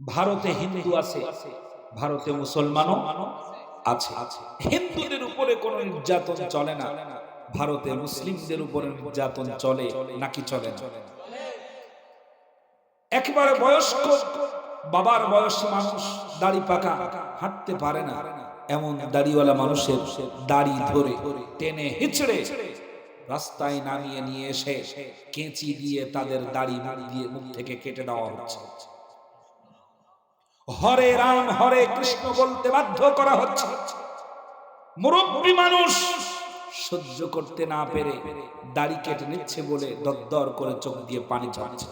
ভারতে হিন্দু আছে, ভারতে মুসলমানও আছে। হিন্দুদের উপরে কোনো নির্যাতন চলে না, ভারতে মুসলিমদের উপরে নির্যাতন চলে নাকি চলে না? একেবারে বয়স্ক বাবার বয়সী মানুষ দাড়ি পাকা হাঁটতে পারে না, এমন দাড়িওয়ালা মানুষের দাড়ি ধরে টেনে হিচড়ে রাস্তায় নামিয়ে নিয়ে এসে কেঁচি দিয়ে তাদের দাড়ি মুখ দিয়ে, মুখ থেকে কেটে দেওয়া হচ্ছে। হরে রাম, হরে কৃষ্ণ বলতে বাধ্য করা হচ্ছে। মুরব্বী মানুষ সহ্য করতে না পেরে দাড়ি কেটে নিচ্ছে বলে দরদর করে চোখ দিয়ে পানি ঝরছে।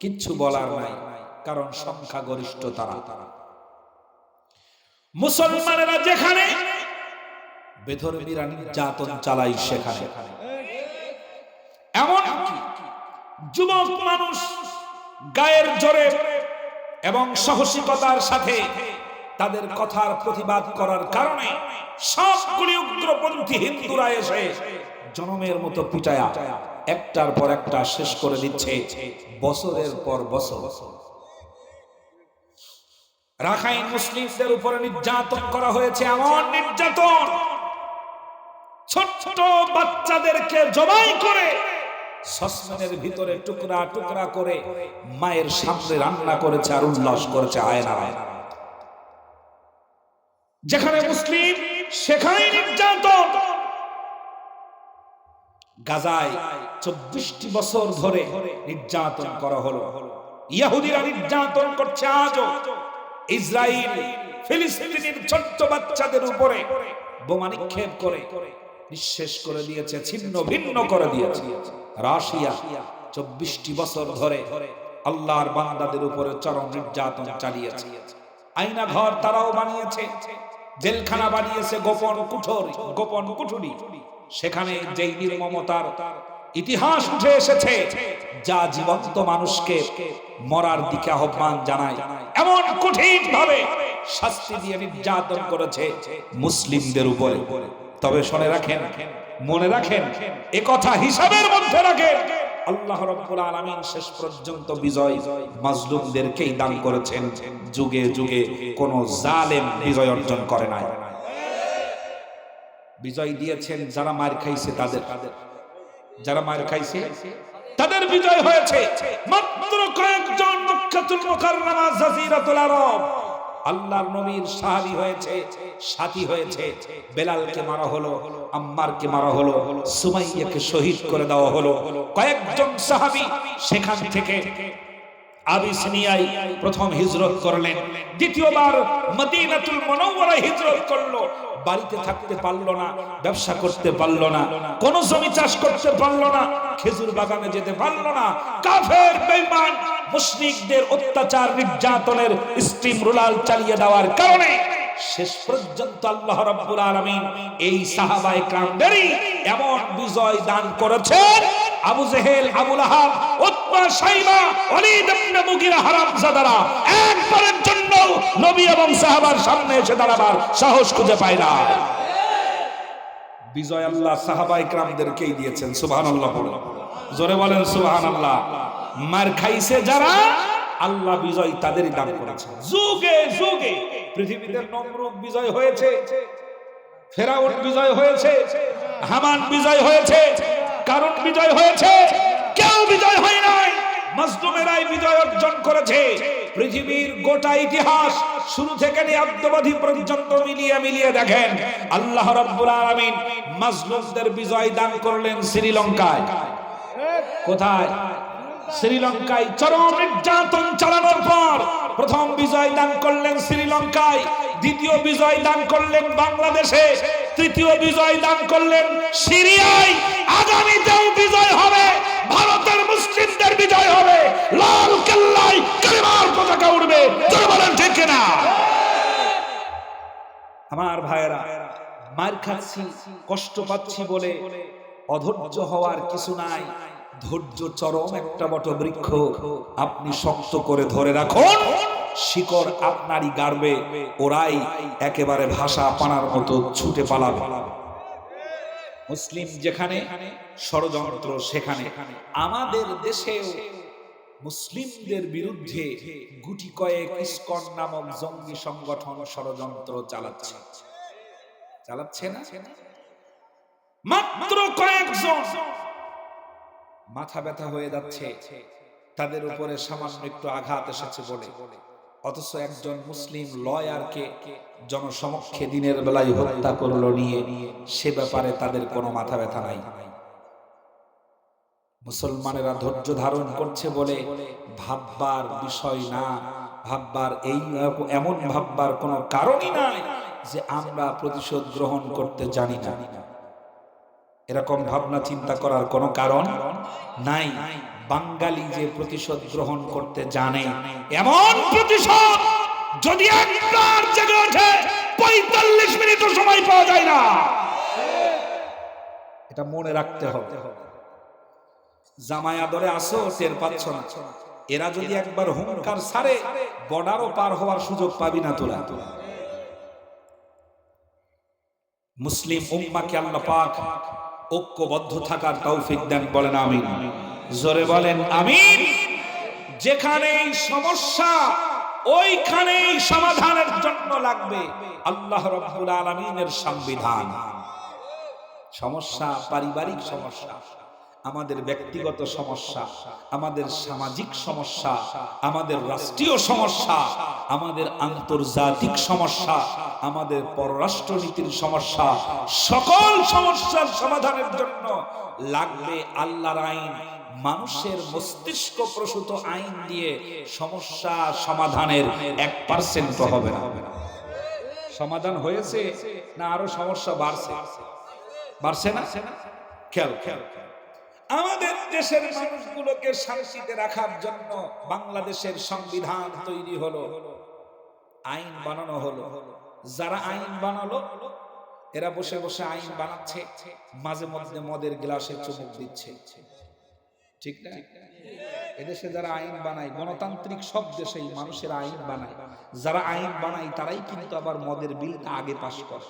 কিচ্ছু বলার নাই, কারণ সংখ্যা গরিষ্ঠ তারা। মুসলমানেরা যেখানে, বেধর্মীরা নির্যাতন চালাই সেখানে। এমন যুবক মানুষ গায়ের জোরে এবং সাহসিকতার সাথে তাদের কথার প্রতিবাদ করার কারণে সবগুলি উগ্রপন্থী হিন্দুরা এসে জনমের মতো পিটায়া একটার পর একটা শেষ করে দিচ্ছে বছরের পর বছর। রাখাইন মুসলিমদের উপরে নির্যাতন করা হয়েছে, এমন নির্যাতন ছোট ছোট বাচ্চাদেরকে জবাই করে সসম্যানের ভিতরে টুকরা টুকরা করে মায়ের সামনে রান্না করেছে আর উল্লাস করেছে আয়না যেখানে মুসলিম সেখানে নির্যাতন। গাজায় চব্বিশটি বছর ধরে নির্যাতন করা হলো। ইয়াহুদিরা নির্যাতন করছে আজও। ইসরায়েল ফিলিস্তিনের ছোট্ট বাচ্চাদের উপরে বোমা নিক্ষেপ করে, নিঃশেষ করে দিয়েছে, ছিন্ন ভিন্ন করে দিয়েছে। রাশিয়া, চব্বিশটি বছর ধরে আল্লাহর বান্দাদের উপরে চরম নির্যাতন চালিয়েছে। আইনা ঘর তারাও বানিয়েছে, জেলখানা বানিয়েছে গোপন কুঠুর, গোপন কুঠুরি। সেখানে যেই নির্মমতার ইতিহাস উঠে এসেছে, যা জীবন্ত মানুষকে মরার দিকে আহ্বান জানায়। এমন কঠিন ভাবে শাস্তি দিয়ে নির্যাতন করেছে মুসলিমদের উপরে। তবে শুনে রাখেন মনে রাখেন, এ কথা হিসাবের মধ্যে রাখেন আল্লাহ রাব্বুল আলামিন শেষ পর্যন্ত বিজয় মাজলুমদেরকেই দান করেছেন। যুগে যুগে কোন জালেম বিজয় অর্জন করে নাই। বিজয় দিয়েছেন যারা মার খাইছে তাদের। যারা মার খাইছে তাদের বিজয় হয়েছে। মাত্র কয়েকজন মক্কাতুল মুকাররমা জাজিরাতুল আরব। আল্লাহর নবীর সাহাবী হয়েছে, সাথী হয়েছে, বেলালকে মারা হলো, আম্মারকে মারা হলো, সুমাইয়াকে শহীদ করে দেওয়া হলো। কয়েকজন সাহাবি সেখান থেকে আবিসিনিয়ায় প্রথম হিজরত করলেন। দ্বিতীয়বার মদিনাতুল মুনাওয়ারায় হিজরত করল। বাড়িতে থাকতে পারল না, ব্যবসা করতে পারল না, কোন জমি চাষ করতে পারল না, খেজুর বাগানে যেতে পারল না। কাফের, বেঈমান মুশরিকদের অত্যাচার নির্যাতনের স্টিম রুলাল চালিয়ে দেওয়ার কারণে শেষ পর্যন্ত আল্লাহ রাব্বুল আলামিন এই সাহাবায়ে کرامদেরই এমন বিজয় দান করেছেন। Abu Jahl, Abu Lahab, Utba, Shaiba Walid ibn Mughira, হারামজাদারা একবারের জন্য নবী এবং সাহাবার সামনে এসে দাঁড়াবার সাহস খুঁজে পায় না। বিজয় আল্লাহ সাহাবায়ে کرامদেরকেই দিয়েছেন, সুবহানাল্লাহ জোরে বলেন, সুবহানাল্লাহ। মার খাইছে যারা, আল্লাহ বিজয় তাদেরই দান করেছে। যুগে যুগে পৃথিবীতে নমরুদ বিজয় হয়েছে, ফেরাউন বিজয় হয়েছে, হামান বিজয় হয়েছে কারণ বিজয় হয়েছে, কেউ বিজয় হয় নাই। মজলুমেরাই বিজয় অর্জন করেছে। পৃথিবীর গোটা ইতিহাস শুরু থেকে নিয়ে পর্যন্ত মিলিয়ে মিলিয়ে দেখেন, আল্লাহ রাব্বুল আলামিন মাজলুমদের বিজয় দান করলেন শ্রীলঙ্কায়। কোথায়? শ্রীলঙ্কায় চরম নির্যাতন চালানোর পর প্রথম বিজয় দান করলেন শ্রীলঙ্কায়, দ্বিতীয় বিজয় দান করলেন বাংলাদেশে, তৃতীয় বিজয় দান করলেন সিরিয়ায়। আগামীতেও বিজয় হবে, ভারতের মুসলিমদের বিজয় হবে। লাল কেল্লায় কালিমার পতাকা উঠবে তোর বলেন ঠিক কিনা? আমার ভাইয়েরা, মার খাচ্ছি, কষ্ট পাচ্ছি বলে অধৈর্য হওয়ার কিছু নাই। ধৈর্য চরম একটা বট বৃক্ষ। আপনি শক্ত করে ধরে রাখুন। শিকড় আপনারই গাড়বে। ওরাই একেবারে ভাষা পানার মতো ছুটে পালাবে। মুসলিম যেখানে, ষড়যন্ত্র সেখানে। আমাদের দেশেও মুসলিমদের বিরুদ্ধে গুটি কয়েক ইস্কন নামক জঙ্গি সংগঠন ষড়যন্ত্র চালাচ্ছে। চালাচ্ছে না? মাত্র কয়েকজন মাথা ব্যথা হয়ে যাচ্ছে। তাদের উপরে সামান্য একটু আঘাত এসেছে বলে। অথচ একজন মুসলিম লয়ারকে জনসমক্ষে দিনের বেলায় হত্যা করল নিয়ে সে ব্যাপারে তাদের কোনো মাথা ব্যথা নাই। মুসলমানেরা ধৈর্য ধারণ করছে বলে ভাববার বিষয় না। ভাববার এই এমন ভাববার কোনো কারণই নাই যে আমরা প্রতিশোধ গ্রহণ করতে জানি না। এরকম ভাবনা চিন্তা করার কোনো কারণ নাই। বাঙালি যে প্রতিশোধ গ্রহণ করতে জানে, এমন প্রতিশোধ যদি একবার জেগে ওঠে, পঁয়তাল্লিশ মিনিটও সময় পাওয়া যায় না। এটা মনে রাখতে হবে। জামাই আদরে আসো, টের পাচ্ছ না। এরা যদি একবার হুঙ্কার সারে, বর্ডারও পার হওয়ার সুযোগ পাবি না তোরা। মুসলিম উম্মাকে আল্লাহ পাক ঐক্যবদ্ধ থাকার তৌফিক দেন বলেন আমিন। জোরে বলেন আমিন। যেখানেই সমস্যা, ওইখানেই সমাধানের জন্য লাগবে আল্লাহ রাব্বুল আলামিনের সংবিধান। সমস্যা, পারিবারিক সমস্যা। আমাদের ব্যক্তিগত সমস্যা, আমাদের সামাজিক সমস্যা, আমাদের রাষ্ট্রীয় সমস্যা, আমাদের আন্তর্জাতিক সমস্যা, আমাদের পররাষ্ট্রনীতির সমস্যা, সকল সমস্যার সমাধানের জন্য লাগবে আল্লাহর আইন। মানুষের মস্তিষ্ক প্রসূত আইন দিয়ে সমস্যা সমাধানের এক পার্সেন্ট হবে না। সমাধান হয়েছে না আরও সমস্যা বাড়ছে? বাড়ছে না? খেয়াল খেয়াল। আমাদের দেশের মানুষগুলোকে শান্তিতে রাখার জন্য বাংলাদেশের সংবিধান তৈরি হলো, আইন বানানো হলো। যারা আইন বানালো, এরা বসে বসে আইন বানাচ্ছে, মাঝে মধ্যে মদের গ্লাসে চুমুক দিচ্ছে। ঠিক না? এদেশে যারা আইন বানায়, গণতান্ত্রিক সব দেশেই মানুষের আইন বানায়। যারা আইন বানায়, তারাই কিন্তু আবার মদের বিলটা আগে পাশ করে।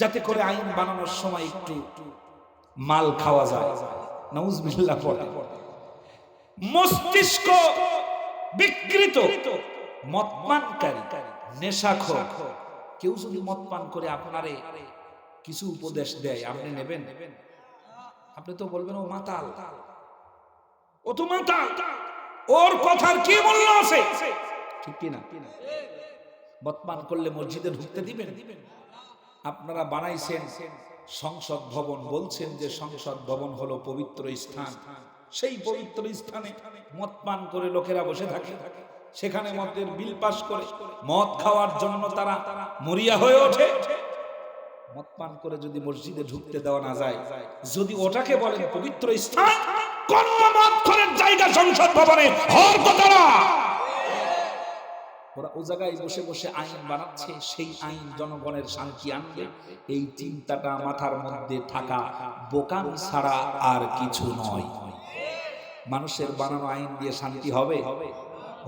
যাতে করে আইন বানানোর সময় একটু মাল খাওয়া যায়। নাউজবিল্লাহ পড়ে। মস্তিষ্ক বিকৃত মদপানকারী নেশাখোর। কেউ যদি মদ পান করে আপনারে কিছু উপদেশ দেয় আপনি নেবেন? আপনি তো বলবেন ও মাতাল। ও তো মাতাল। ওর কথার কি মূল্য আছে? ঠিক কি না মদপান করলে মসজিদে ঢুকতে দিবেন? আপনারা বানাইছেন সংসদ ভবন বলছেন যে সংসদ ভবন হলো পবিত্র স্থান। সেই পবিত্র স্থানে মদ পান করে লোকেরা বসে থাকে। সেখানে মদের বিল পাশ করে মদ খাওয়ার জন্য তারা মরিয়া হয়ে ওঠে। মদ পান করে যদি মসজিদে ঢুকতে দেওয়া না যায়, যদি ওটাকে বলেন পবিত্র স্থান, কোন মদ খরের জায়গা সংসদ ভবনে হওয়ার কথা না। ওরা ও জায়গায় বসে বসে আইন বানাচ্ছে, সেই আইন জনগণের শান্তি আনবে। এই চিন্তাটা মাথার মধ্যে থাকা বোকাম ছাড়া আর কিছু নয়। মানুষের বানানো আইন দিয়ে শান্তি হবে?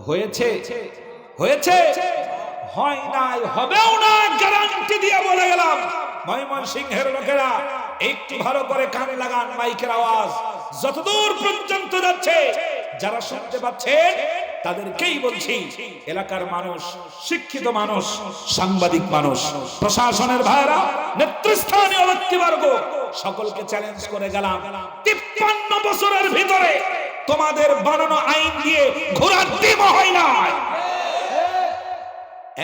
হয়েছে? হয়েছে? হয় নাই, হবেও না গ্যারান্টি দিয়ে বলে গেলাম। ময়মন সিংহের লোকেরা, একটু ভালো করে কানে লাগান, মাইকের আওয়াজ। যতদূর পর্যন্ত যাচ্ছে, যারা শুনতে পাচ্ছেন তাদেরকেই বলছি, এলাকার মানুষ, শিক্ষিত মানুষ, সাংবাদিক মানুষ, প্রশাসনের ভাইরা, নেতৃস্থানীয় ব্যক্তিবর্গ, সকলকে চ্যালেঞ্জ করে গেলাম। তিপ্পান্ন বছরের ভিতরে তোমাদের বানানো আইন দিয়ে ঘোরার ডিম হয় না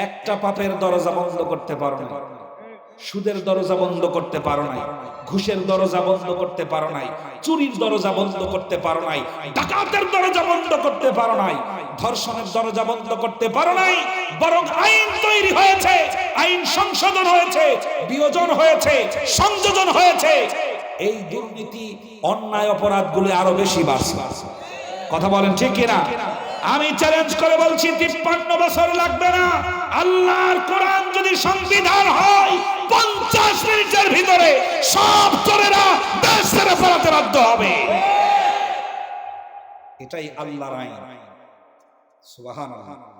একটা পাপের দরজা বন্ধ করতে পারো না। সুদের দরজা বন্ধ করতে পারো নাই, ঘুষের দরজা বন্ধ করতে পারো নাই, চুরির দরজা বন্ধ করতে পারো নাই, ডাকাতের দরজা বন্ধ করতে পারো নাই, ধর্ষণের দরজা বন্ধ করতে পারো নাই, বরং আইন তৈরি হয়েছে, আইন সংশোধন হয়েছে, বিয়োজন হয়েছে, সংযোজন হয়েছে। এই দুর্নীতি, অন্যায় অপরাধগুলো আরও বেশি বাড়ছে। কথা বলেন ঠিক কিনা? আমি চ্যালেঞ্জ করে বলছি, তিপ্পান্ন বছর লাগবে না। আল্লাহর কোরআন যদি সংবিধান হয়, পঞ্চাশ মিনিটের ভিতরে সব চোরেরা দেশ ছেড়ে ফেরাতে বাধ্য হবে। এটাই আল্লাহর আইন। সুবহানাল্লাহ।